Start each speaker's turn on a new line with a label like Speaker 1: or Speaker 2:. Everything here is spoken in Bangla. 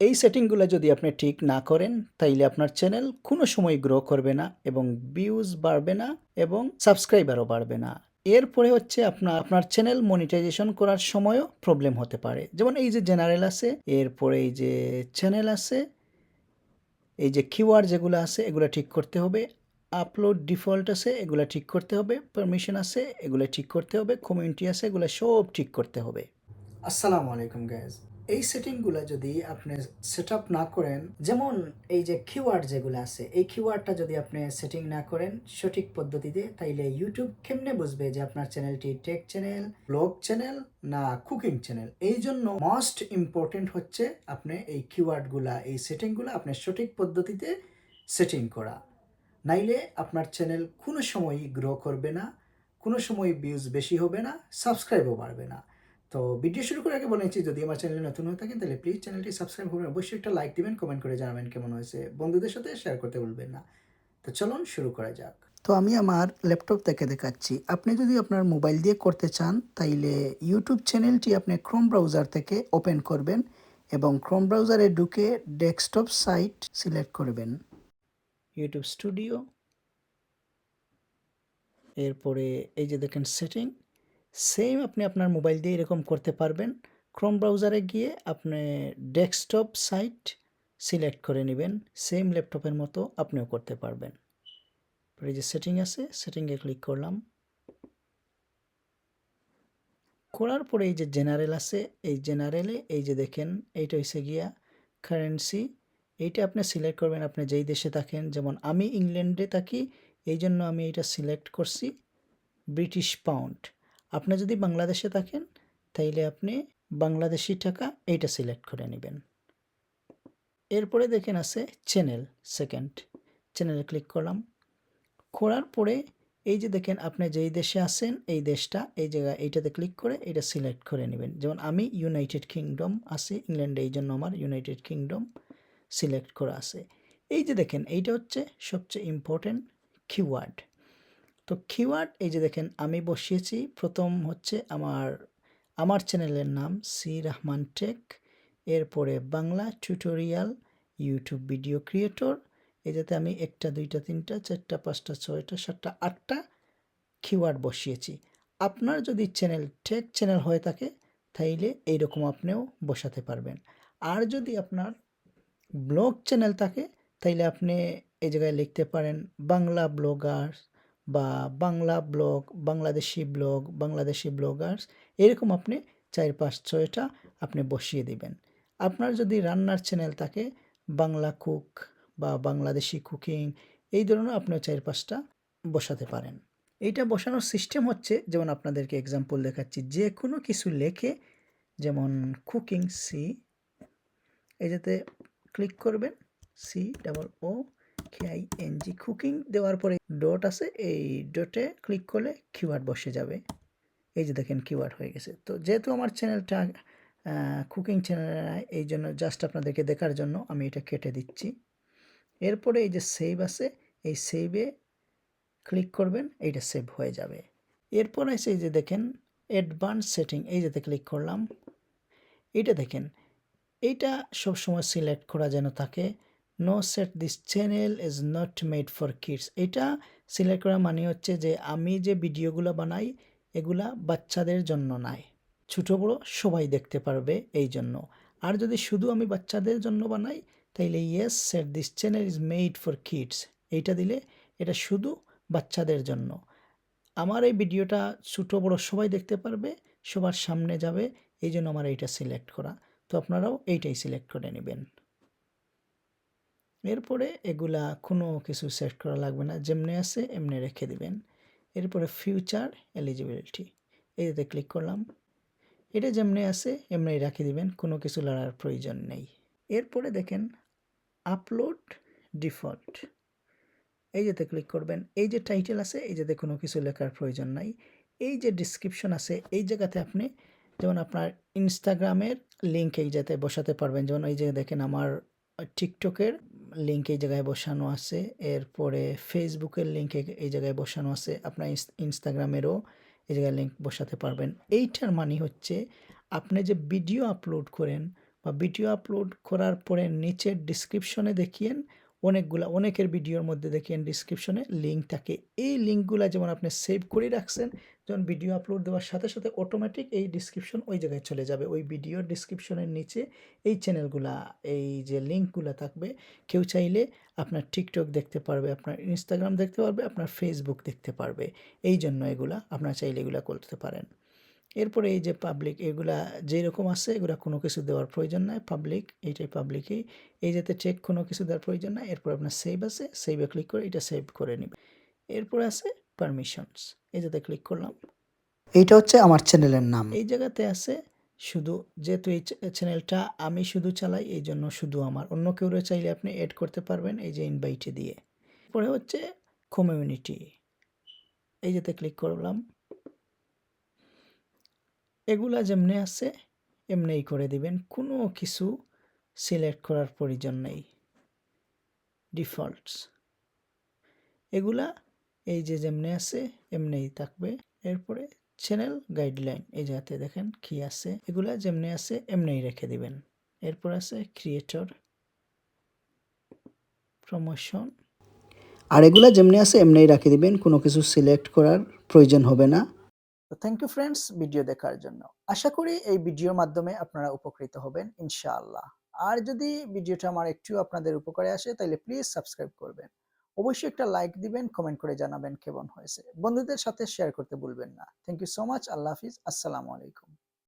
Speaker 1: এই সেটিংগুলো যদি আপনি ঠিক না করেন, তাইলে আপনার চ্যানেল কোনো সময় গ্রো করবে না এবং ভিউজ বাড়বে না এবং সাবস্ক্রাইবারও বাড়বে না। এরপরে হচ্ছে আপনার আপনার চ্যানেল মনিটাইজেশন করার সময়ও প্রবলেম হতে পারে। যেমন এই যে জেনারেল আছে, এরপরে এই যে চ্যানেল আছে, এই যে কিওয়ার্ড যেগুলো আছে, এগুলো ঠিক করতে হবে। আপলোড ডিফল্ট আছে, এগুলো ঠিক করতে হবে। পারমিশন আছে, এগুলো ঠিক করতে হবে। কমিউনিটি আছে, এগুলো সব ঠিক করতে হবে। আসসালামু আলাইকুম গাইজ এই সেটিংগুলো যদি আপনি সেট আপ না করেন, যেমন এই যে কিওয়ার্ড যেগুলো আছে, এই কিওয়ার্ডটা যদি আপনি সেটিং না করেন, সঠিক পদ্ধতিতে, তাইলে ইউটিউব কেমনে বুঝবে যে আপনার চ্যানেলটি টেক চ্যানেল ব্লগ চ্যানেল না কুকিং চ্যানেল এই জন্য মোস্ট ইম্পর্টেন্ট হচ্ছে আপনি এই কিওয়ার্ডগুলা এই সেটিংগুলো আপনি সঠিক পদ্ধতিতে সেটিং করা। নাইলে আপনার চ্যানেল কোনো সময়ই গ্রো করবে না, কোনো সময় ভিউজ বেশি হবে না সাবস্ক্রাইবও বাড়বে না। তো ভিডিও শুরু করার আগে বলেছি যদি আমার চ্যানেলে নতুন হয়ে থাকেন তাহলে প্লিজ চ্যানেলটি সাবস্ক্রাইব করবেন অবশ্যই একটা লাইক দিবেন কমেন্ট করে জানাবেন কেমন হয়েছে। বন্ধুদের সাথে শেয়ার করতে ভুলবেন না। তো চলুন শুরু করা যাক। তো আমি আমার ল্যাপটপ থেকে দেখাচ্ছি। আপনি যদি আপনার মোবাইল দিয়ে করতে চান তাইলে ইউটিউব চ্যানেলটি আপনি ক্রোম ব্রাউজার থেকে ওপেন করবেন এবং ক্রোম ব্রাউজারে ঢুকে ডেস্কটপ সাইট সিলেক্ট করবেন। ইউটিউব স্টুডিও এরপরে এই যে দেখেন সেটিং সেম আপনি আপনার মোবাইল দিয়ে এরকম করতে পারবেন। ক্রোম ব্রাউজারে গিয়ে আপনি ডেস্কটপ সাইট সিলেক্ট করে নেবেন। সেম ল্যাপটপের মতো আপনিও করতে পারবেন। এই যে সেটিং আছে সেটিংয়ে ক্লিক করলাম। করার পরে এই যে জেনারেল আছে, এই জেনারেলে এই যে দেখেন, এইটা হয়েছে গিয়া কারেন্সি এইটা আপনি সিলেক্ট করবেন, আপনি যেই দেশে থাকেন, যেমন আমি ইংল্যান্ডে থাকি এই জন্য আমি এটা সিলেক্ট করছি ব্রিটিশ পাউন্ড আপনি যদি বাংলাদেশে থাকেন, তাইলে আপনি বাংলাদেশি টাকা এইটা সিলেক্ট করে নেবেন। এরপরে দেখেন আছে চ্যানেল, সেকেন্ড। চ্যানেলে ক্লিক করলাম। করার পরে এই যে দেখেন আপনি যেই দেশে আছেন, এই দেশটা, এই জায়গায় এইটাতে ক্লিক করে এটা সিলেক্ট করে নেবেন। যেমন আমি ইউনাইটেড কিংডম আছি, ইংল্যান্ডে এই জন্য আমার ইউনাইটেড কিংডম সিলেক্ট করা আছে। এই যে দেখেন, এইটা হচ্ছে সবচেয়ে ইম্পর্টেন্ট কিওয়ার্ড তো কিওয়ার্ড এই যে দেখেন, আমি বসিয়েছি। প্রথম হচ্ছে আমার আমার চ্যানেলের নাম সি রহমান টেক। এরপরে Bangla tutorial YouTube video creator এই যাতে আমি একটা, দুইটা, তিনটা, চারটা, পাঁচটা, ছয়টা, সাতটা, আটটা কিওয়ার্ড বসিয়েছি। আপনার যদি চ্যানেল টেক চ্যানেল হয়ে থাকে, তাইলে এইরকম আপনিও বসাতে পারবেন। আর যদি আপনার ব্লগ চ্যানেল থাকে, তাইলে আপনি এই জায়গায় লিখতে পারেন বাংলা ব্লগার বা Bangla blog, Bangladeshi blog, Bangladeshi bloggers, এরকম আপনি চার, পাঁচ, ছয়টা আপনি বসিয়ে দিবেন। আপনার যদি রান্নার চ্যানেল থাকে, বাংলা কুক বা বাংলাদেশি কুকিং এই ধরনের আপনিও চার, পাঁচটা বসাতে পারেন। এইটা বসানোর সিস্টেম হচ্ছে, যেমন আপনাদেরকে এক্সাম্পল দেখাচ্ছি, যে কোনো কিছু লেখে, যেমন কুকিং সি এই যাতে ক্লিক করবেন C double O K I N G cooking দেওয়ার পরে ডট আছে, এই ডটে ক্লিক করলে কিওয়ার্ড বসে যাবে। এই যে দেখেন কিওয়ার্ড হয়ে গেছে। তো যেহেতু আমার চ্যানেলটা কুকিং চ্যানেল এই জন্য জাস্ট আপনাদেরকে দেখার জন্য আমি এটা কেটে দিচ্ছি। এরপরে এই যে সেভ আছে, এই সেভে ক্লিক করবেন, এইটা সেভ হয়ে যাবে। এরপর আছে এই যে দেখেন অ্যাডভান্স সেটিং এই যেতে ক্লিক করলাম। এইটা দেখেন, এইটা সবসময় সিলেক্ট করা যেন থাকে। No set this channel is not made for kids এটা সিলেক্ট করা মানে হচ্ছে যে আমি যে ভিডিওগুলো বানাই, এগুলা বাচ্চাদের জন্য নাই। ছোটো, বড়ো সবাই দেখতে পারবে এই জন্য আর যদি শুধু আমি বাচ্চাদের জন্য বানাই, তাইলে yes set this channel is made for kids এইটা দিলে এটা শুধু বাচ্চাদের জন্য। আমার এই ভিডিওটা ছোটো, বড়ো সবাই দেখতে পারবে, সবার সামনে যাবে এই জন্য আমার এইটা সিলেক্ট করা। তো আপনারাও এইটাই সিলেক্ট করে নেবেন। এরপরে এগুলা কোনো কিছু সেট করা লাগবে না। যেমনি আছে, এমনি রেখে দিবেন। এরপরে ফিউচার এলিজিবিলিটি এটাতে ক্লিক করলাম। এটা যেমনি আছে, এমনি রাখে দিবেন, কোনো কিছু লড়ার প্রয়োজন নেই। এরপরে দেখেন আপলোড ডিফল্ট এই যেতে ক্লিক করবেন। এই যে টাইটেল আছে এই যাতে কোনো কিছু লেখার প্রয়োজন নাই। এই যে ডিসক্রিপশন আছে, এই জায়গাতে আপনি যেমন আপনার ইনস্টাগ্রামের লিঙ্ক এই যাতে বসাতে পারবেন। যেমন এই যে দেখেন, আমার টিকটকের লিঙ্ক এই জায়গায় বসানো আছে। এরপরে ফেসবুকের লিঙ্ক এই জায়গায় বসানো আছে। আপনার ইনস্টাগ্রামেরও এই জায়গায় লিঙ্ক বসাতে পারবেন। এইটার মানে হচ্ছে আপনি যে ভিডিও আপলোড করেন বা ভিডিও আপলোড করার পরে নিচের ডিসক্রিপশনে দেখিয়েন অনেকগুলা, অনেকের ভিডিওর মধ্যে দেখেন ডিসক্রিপশনে লিঙ্ক থাকে। এই লিঙ্কগুলো যেমন আপনি সেভ করে রাখছেন, যখন ভিডিও আপলোড দেওয়ার সাথে সাথে অটোমেটিক এই ডিসক্রিপশন ওই জায়গায় চলে যাবে। ওই ভিডিওর ডিসক্রিপশনের নিচে এই চ্যানেলগুলা এই যে লিঙ্কগুলো থাকবে। কেউ চাইলে আপনার টিকটক দেখতে পারবে, আপনার ইনস্টাগ্রাম দেখতে পারবে, আপনার ফেসবুক দেখতে পারবে। এই জন্য এগুলা, আপনারা চাইলে এগুলা করতে পারেন। এরপরে এই যে পাবলিক এগুলা যেরকম আছে এগুলা কোনো কিছু দেওয়ার প্রয়োজন নাই। পাবলিক এইটাই পাবলিকই এই যাতে চেক কোনো কিছু দেওয়ার প্রয়োজন নাই এরপর আপনার সেভ আছে সেভে ক্লিক করে এটা সেভ করে নিবে এরপর আছে পারমিশনস এই যাতে ক্লিক করলাম। এইটা হচ্ছে আমার চ্যানেলের নাম। এই জায়গাতে আছে শুধু যেহেতু এই চ্যানেলটা আমি শুধু চালাই এই জন্য শুধু আমার। অন্য কেউ চাইলে আপনি এড করতে পারবেন এই যে ইনভাইটে দিয়ে। পরে হচ্ছে কমিউনিটি এই যাতে ক্লিক করলাম। এগুলা যেমনি আছে, এমনিই করে দিবেন। কোনো কিছু সিলেক্ট করার প্রয়োজন নেই। ডিফল্টস এগুলা এই যে যেমনি আছে, এমনিই থাকবে। এরপরে চ্যানেল গাইডলাইন এই যাতে দেখেন কি আছে, এগুলা যেমনি আছে, এমনিই রেখে দিবেন। এরপর আছে ক্রিয়েটর প্রমোশন আর এগুলা যেমনি আছে, এমনিই রাখে দিবেন। কোনো কিছু সিলেক্ট করার প্রয়োজন হবে না। তো থ্যাংক ইউ ফ্রেন্ডস ভিডিও দেখার জন্য। আশা করি এই ভিডিওর মাধ্যমে আপনারা উপকৃত হবেন, ইনশাআল্লাহ। আর যদি ভিডিওটা আমার একটু আপনাদের উপকারে আসে তাহলে প্লিজ সাবস্ক্রাইব করবেন। অবশ্যই একটা লাইক দিবেন কমেন্ট করে জানাবেন কেমন হয়েছে। বন্ধুদের সাথে শেয়ার করতে ভুলবেন না। থ্যাংক ইউ সো মাচ আল্লাহ হাফিজ, আসসালামু আলাইকুম।